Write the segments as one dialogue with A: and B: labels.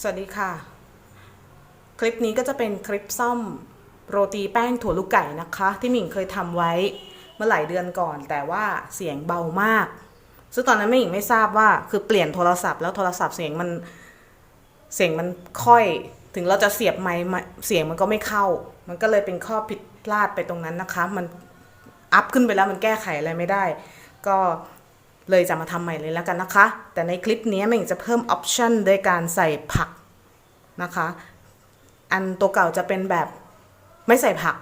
A: สวัสดีค่ะ คลิปนี้ก็จะเป็นคลิปซ่อมโรตีแป้งถั่วลูกไก่นะคะ ที่หมิ่งเคยทำไว้เมื่อหลายเดือนก่อน แต่ว่าเสียงเบามาก ซึ่งตอนนั้นไม่หมิงไม่ทราบว่าคือเปลี่ยนโทรศัพท์แล้วโทรศัพท์เสียงมันเสียงมันค่อยถึงเราจะเสียบไมค์เสียงมันก็ไม่เข้า มันก็เลยเป็นข้อผิดพลาดไปตรงนั้นนะคะ มันอัพขึ้นไปแล้วมันแก้ไขอะไรไม่ได้ ก็ เลยจะมาทำใหม่เลยแล้วกันนะคะ แต่ในคลิปนี้หมิงจะเพิ่มออปชันโดยการใส่ผักนะคะ อันตัวเก่าจะเป็นแบบไม่ใส่ผัก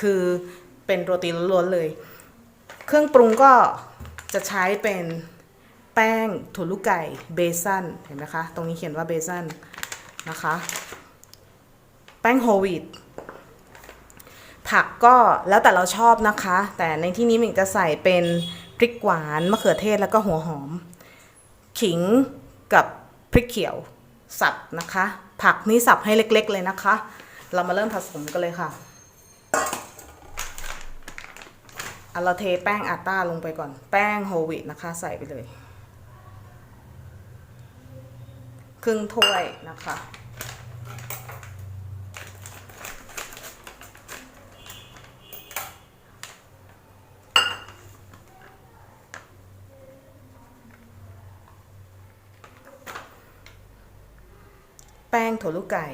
A: คือเป็นโรตีล้วนๆเลย เครื่องปรุงก็จะใช้เป็นแป้งถั่วลูกไก่เบซันเห็นไหมคะ ตรงนี้เขียนว่าเบซันนะคะ แป้งโฮลวีตผักก็แล้วแต่เราชอบนะคะ แต่ในที่นี้มิงจะใส่เป็น พริกหวานมะเขือเทศแล้วก็หัวหอม ขิงกับพริกเขียวสับนะคะ ผักนี่สับให้เล็ก ๆ เลยนะคะ เรามาเริ่มผสมกันเลยค่ะเอาเราเทแป้งอาต้าลงไปก่อน แป้งโฮวีตนะคะ ใส่ไปเลย ครึ่งถ้วยนะคะ ป้งถั่วลูกไก่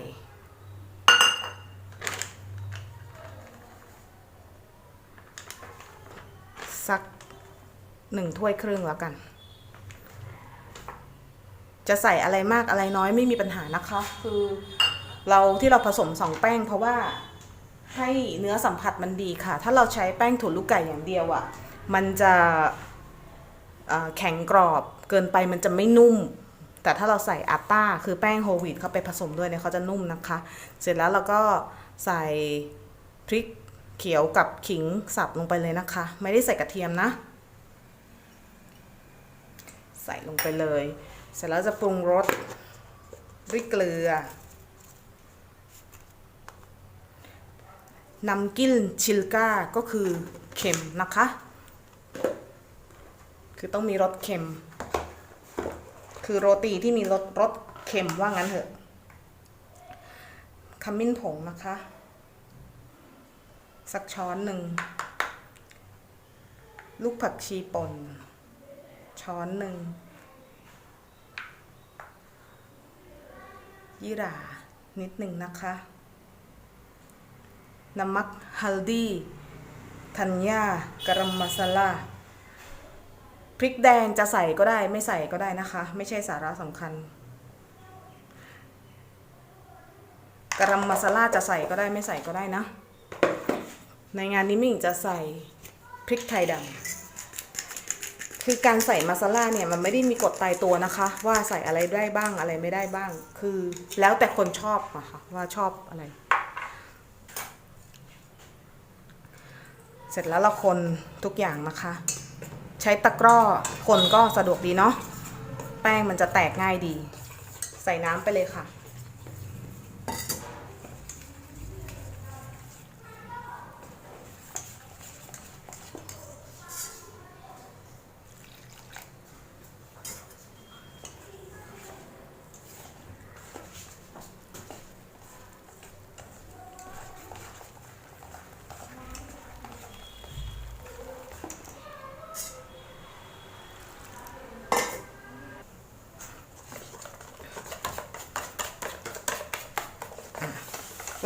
A: สักหนึ่งถ้วยครึ่งแล้วกัน จะใส่อะไรมากอะไรน้อยไม่มีปัญหานะคะ คือเราที่เราผสมสองแป้งเพราะว่าให้เนื้อสัมผัสมันดีค่ะ ถ้าเราใช้แป้งถั่วลูกไก่อย่างเดียวอะ่ะ มันจะแข็งกรอบเกินไปมันจะไม่นุ่ม แต่ถ้าเราใส่อาต้าคือแป้งโฮลวีตเข้าไปผสมด้วยเนี่ยเขาจะนุ่มนะคะ เสร็จแล้วเราก็ใส่พริกเขียวกับขิงสับลงไปเลยนะคะ ไม่ได้ใส่กระเทียมนะ ใส่ลงไปเลย เสร็จแล้วจะปรุงรสด้วยเกลือนำกิ้นชิลก้าก็คือเค็มนะคะ คือต้องมีรสเค็ม คือโรตีที่มีรสรสเค็มว่างั้นเถอะขมิ้นผงนะคะ สักช้อนหนึ่ง ลูกผักชีป่น ช้อนหนึ่ง ยี่หร่า นิดหนึ่งนะคะ น้ำมักฮัลดี ธัญญากรัมมัสลา พริกแดงจะใส่ก็ได้ไม่ใส่ก็ได้นะคะ ไม่ใช่สาระสำคัญกรัมมาซาลาจะใส่ก็ได้ไม่ใส่ก็ได้นะ ในงานนี้มิ่งจะใส่พริกไทยดำคือการใส่มาซาลาเนี่ยมันไม่ได้มีกฎตายตัวนะคะ ว่าใส่อะไรได้บ้างอะไรไม่ได้บ้าง คือแล้วแต่คนชอบอะค่ะว่าชอบอะไร เสร็จแล้วเราคนทุกอย่างนะคะ ช้ตะกร้อคนก็สะดวกดีเนาะ แป้งมันจะแตกง่ายดี ใส่น้ำไปเลยค่ะ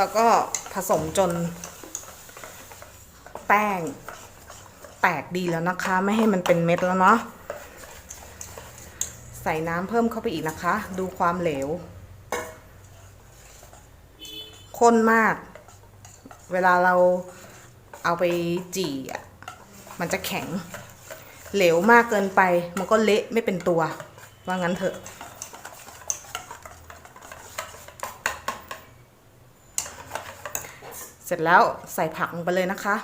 A: แล้วก็ผสมจน แป้ง แตกดีแล้วนะคะ ไม่ให้มันเป็นเม็ดแล้วเนาะใส่น้ำเพิ่มเข้าไปอีกนะคะ ดูความเหลวข้นมาก เวลาเราเอาไปจี่อะมันจะแข็ง เหลวมากเกินไป มันก็เละไม่เป็นตัว ว่างั้นเถอะ สร็จแล้วใส่ผักลงไปเลยนะคะ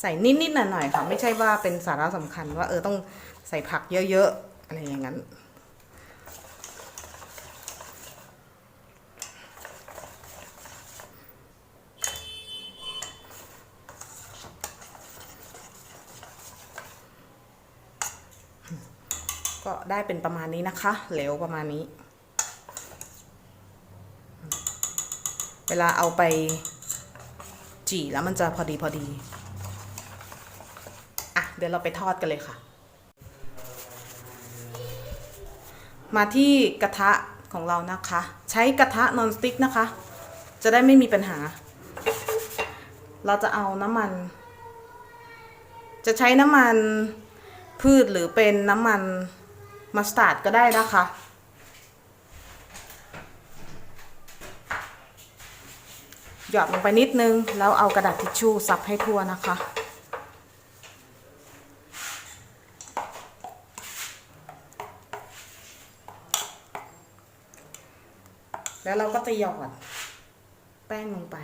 A: ใส่นิดๆหน่อยๆค่ะ ไม่ใช่ว่าเป็นสาระสำคัญว่าเออต้องใส่ผักเยอะๆ อะไรอย่างนั้น ก็ได้เป็นประมาณนี้นะคะ เหลวประมาณนี้ เวลาเอาไปจี่แล้วมันจะพอดีพอดี อะ เดี๋ยวเราไปทอดกันเลยค่ะ มาที่กระทะของเรานะคะ ใช้กระทะนอนสติ๊กนะคะ จะได้ไม่มีปัญหา เราจะเอาน้ำมัน จะใช้น้ำมันพืชหรือเป็นน้ำมันมัสตาร์ดก็ได้นะคะ หยอดลงไปนิดนึง แล้วเอากระดาษทิชชู่ซับให้ทั่วนะคะ แล้วเราก็จะหยอดแป้งลงไป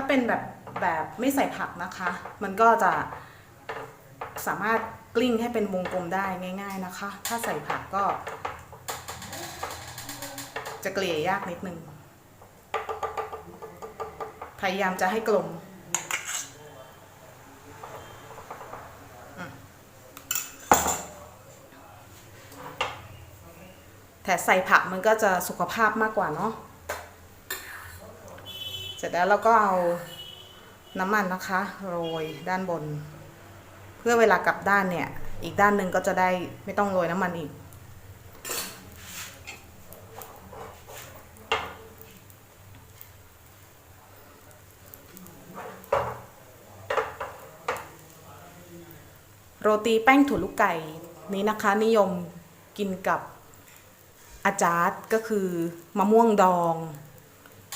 A: ถ้าเป็นแบบแบบไม่ใส่ผักนะคะ มันก็จะสามารถกลิ้งให้เป็นวงกลมได้ง่าย ๆนะคะ ถ้าใส่ผักก็ จะเกลี่ยยากนิดนึง พยายามจะให้กลมอืมแต่ใส่ผักมันก็จะสุขภาพมากกว่าเนาะ เสร็จแล้วเราก็เอาน้ำมันนะคะโรยด้านบน เพื่อเวลากลับด้านเนี่ย อีกด้านหนึ่งก็จะได้ไม่ต้องโรยน้ำมันอีก โรตีแป้งถั่วลูกไก่นี้นะคะนิยมกินกับอาจาร์ก็คือมะม่วงดอง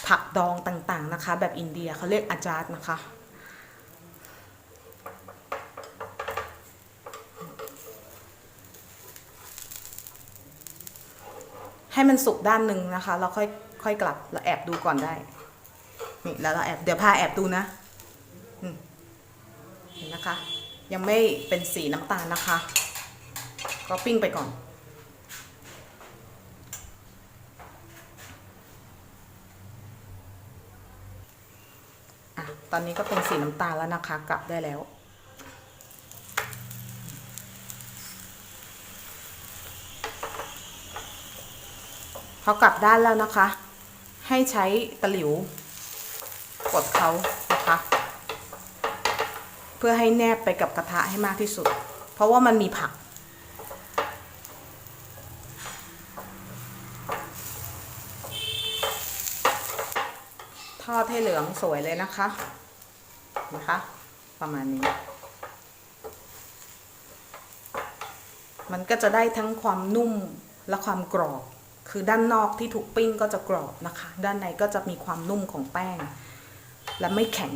A: ผักดองต่างๆนะคะ แบบอินเดียเขาเรียกอาจาร์นะคะ ให้มันสุกด้านหนึ่งนะคะแล้วค่อยค่อยกลับเราแอบดูก่อนได้นี่แล้วเราแอบเดี๋ยวพาแอบดูนะเห็นนะคะ ยังไม่เป็นสีน้ำตาลนะคะ ก็ปิ้งไปก่อน ตอนนี้ก็เป็นสีน้ำตาลแล้วนะคะ กลับได้แล้ว พอกลับด้านแล้วนะคะ ให้ใช้ตะหลิว กดเขานะคะ เพื่อให้แนบไปกับกระทะให้มากที่สุด เพราะว่ามันมีผักทอดให้เหลืองสวยเลยนะคะ นะคะ ประมาณนี้ มันก็จะได้ทั้งความนุ่มและความกรอบ คือด้านนอกที่ถูกปิ้งก็จะกรอบนะคะ ด้านในก็จะมีความนุ่มของแป้ง และไม่แข็ง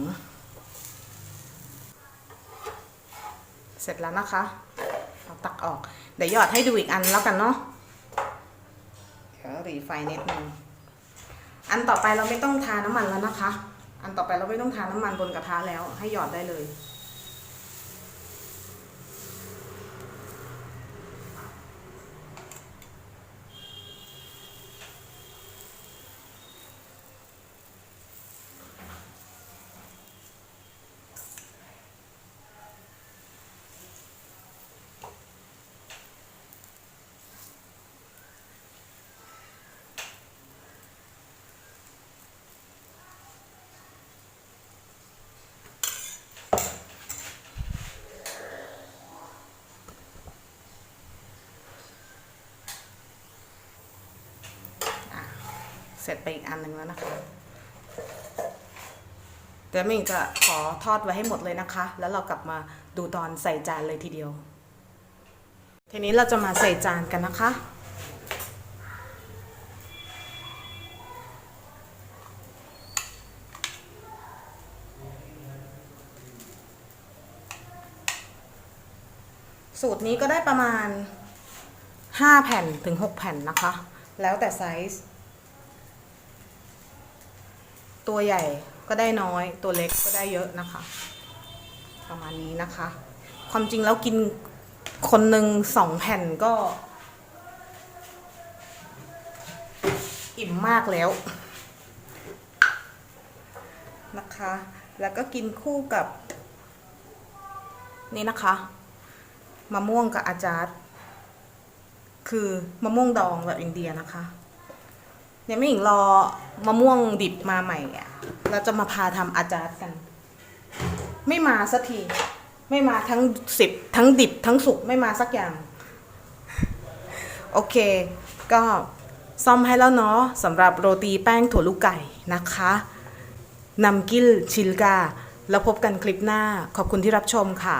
A: เสร็จแล้วนะคะเอาตักออก เดี๋ยวหยอดให้ดูอีกอันแล้วกันเนาะเดี๋ยวรีไฟนิดนึงอันต่อไปเราไม่ต้องทาน้ำมันแล้วนะคะ อันต่อไปเราไม่ต้องทาน้ำมันบนกระทะแล้วให้หยอดได้เลย เสร็จไปอีกอันหนึ่งแล้วนะคะเดี๋ยวมิงจะขอทอดไว้ให้หมดเลยนะคะ แล้วเรากลับมาดูตอนใส่จานเลยทีเดียว ทีนี้เราจะมาใส่จานกันนะคะสูตรนี้ก็ได้ประมาณ 5 แผ่นถึง 6 แผ่นนะคะ แล้วแต่ไซส์ ตัวใหญ่ก็ได้น้อย ตัวเล็กก็ได้เยอะนะคะ ประมาณนี้นะคะ ความจริงแล้วกินคนหนึ่งสองแผ่นก็ อิ่มมากแล้วนะคะ แล้วก็กินคู่กับ นี่นะคะมะม่วงกับอาจารย์คือมะม่วงดองแบบอินเดียนะคะยังไม่หญิงรอ มะม่วงดิบมาใหม่อะเราจะมาพาทำอาจารย์กัน ไม่มาสักที ไม่มาทั้งสิบทั้งดิบทั้งสุกไม่มาสักอย่าง โอเค ก็ซ่อมให้แล้วเนาะสำหรับโรตีแป้งถั่วลูกไก่นะคะนำกิลชิลกา แล้วพบกันคลิปหน้า ขอบคุณที่รับชมค่ะ